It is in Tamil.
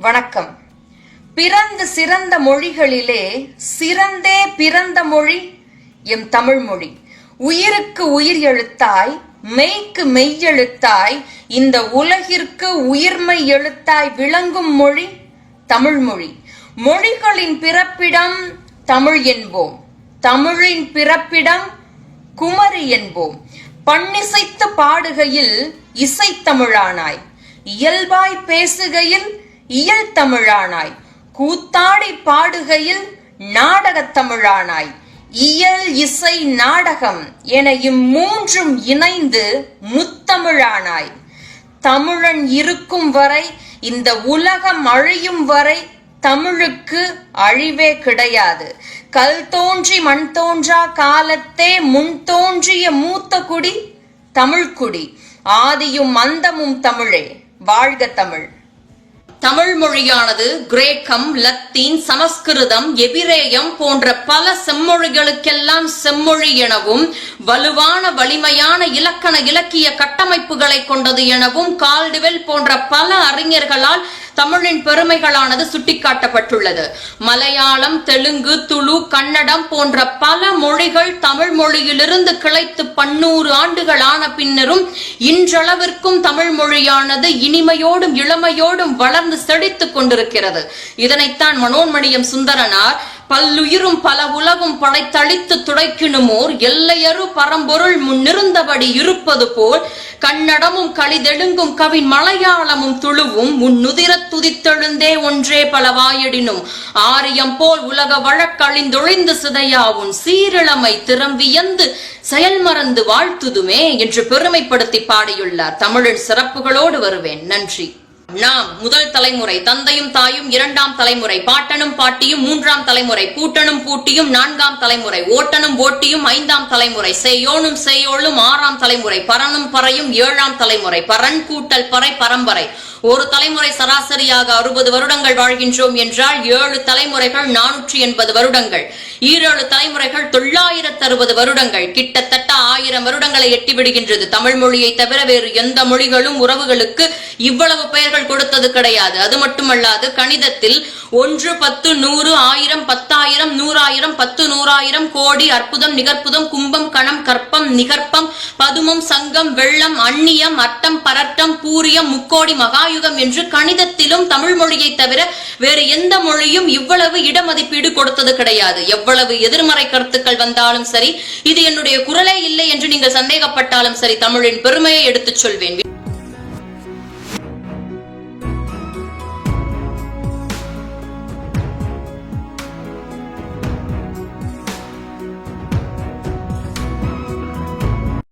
வணக்கம். பிறந்த சிறந்த மொழிகளிலே சிறந்தே பிறந்த மொழி எம் தமிழ் மொழி. உயிருக்கு உயிர் எழுத்தாய் மெய்க்கு மெய்யெழுத்தாய் இந்த உலகிற்கு உயிர்மை எழுத்தாய் விளங்கும் மொழி தமிழ் மொழி. மொழிகளின் பிறப்பிடம் தமிழ் என்போம். தமிழின் பிறப்பிடம் குமரி என்போம். பண்ணிசைத்து பாடுகையில் இசைத்தமிழானாய் இயல்பாய் பேசுகையில் இயல் தமிழானாய். கூத்தாடி பாடுகையில் நாடகத் தமிழானாய். இயல் இசை நாடகம் என இம்மூன்றும் இணைந்து முத்தமிழானாய். தமிழன் இருக்கும் வரை இந்த உலகம் அழியும் வரை தமிழுக்கு அழிவே கிடையாது. கல் தோன்றி மண் தோன்றா காலத்தே முன் தோன்றிய மூத்த குடி தமிழ்குடி. ஆதியும் அந்தமும் தமிழே. வாழ்க தமிழ். தமிழ் மொழியானது கிரேக்கம் லத்தீன் சமஸ்கிருதம் எபிரேயம் போன்ற பல செம்மொழிகளுக்கெல்லாம் செம்மொழி எனவும் வலுவான வலிமையான இலக்கண இலக்கிய கட்டமைப்புகளை கொண்டது எனவும் கால்டுவெல் போன்ற பல அறிஞர்களால் தமிழின் பெருமைகளானது சுட்டிக்காட்டப்பட்டுள்ளது. மலையாளம் தெலுங்கு துளு கன்னடம் போன்ற பல மொழிகள் தமிழ் மொழியிலிருந்து கிளைத்து பன்னூறு ஆண்டுகள் ஆன பின்னரும் இன்றளவிற்கும் தமிழ் மொழியானது இனிமையோடும் இளமையோடும் வளர்ந்து செழித்துக் கொண்டிருக்கிறது. இதனைத்தான் மனோன்மணியம் சுந்தரனார் பல்லுயிரும் பல உலகும் படைத்தளித்து துடைக்கினுமோர் எல்லையறு பரம்பொருள் முன்னிருந்தபடி இருப்பது போல் கன்னடமும் களிதெழுங்கும் கவின் மலையாளமும் துளுவும் நுதிர துதித்தெழுந்தே ஒன்றே பல வாயடினும். ஆரியம் போல் உலக வழக்கழிந்தொழிந்து சிதையாவும் சீரிழமை திறம்பியந்து செயல்மறந்து வாழ்த்துதுமே என்று பெருமைப்படுத்தி பாடியுள்ளார். தமிழின் சிறப்புகளோடு வருவேன். நன்றி. நாம் முதல் தலைமுறை தந்தையும் தாயும் இரண்டாம் தலைமுறை பாட்டனும் பாட்டியும் மூன்றாம் தலைமுறை கூட்டனும் பூட்டியும் நான்காம் தலைமுறை ஓட்டனும் ஓட்டியும் ஐந்தாம் தலைமுறை செய்யோனும் செய்யோளும் ஆறாம் தலைமுறை பரனும் பறையும் ஏழாம் தலைமுறை பரன் கூட்டல் பறை பரம்பரை. ஒரு தலைமுறை சராசரியாக அறுபது வருடங்கள் வாழ்கின்றோம் என்றால் ஏழு தலைமுறைகள் நானூற்றி எண்பது வருடங்கள். ஈரேழு தலைமுறைகள் தொள்ளாயிரத்து அறுபது வருடங்கள். கிட்டத்தட்ட ஆயிரம் வருடங்களை எட்டிவிடுகின்றது. தமிழ் மொழியை தவிர வேறு எந்த மொழிகளும் உறவுகளுக்கு இவ்வளவு பெயர்கள் கொடுத்தது கிடையாது. அது மட்டுமல்லாது கணிதத்தில் ஒன்று பத்து நூறு ஆயிரம் பத்தாயிரம் நூறாயிரம் பத்து நூறாயிரம் கோடி அற்புதம் நிகர்ப்புதம் கும்பம் கணம் கற்பம் நிகர்ப்பம் பதுமம் சங்கம் வெள்ளம் அந்நியம் அட்டம் பரட்டம் பூரியம் முக்கோடி மகாயுகம் என்று கணிதத்திலும் தமிழ் மொழியை தவிர வேறு எந்த மொழியும் இவ்வளவு இடமதிப்பீடு கொடுத்தது கிடையாது. எவ்வளவு எதிர்மறை கருத்துக்கள் வந்தாலும் சரி இது என்னுடைய குரலே இல்லை என்று நீங்கள் சந்தேகப்பட்டாலும் சரி தமிழின் பெருமையை எடுத்துச் சொல்வேன்.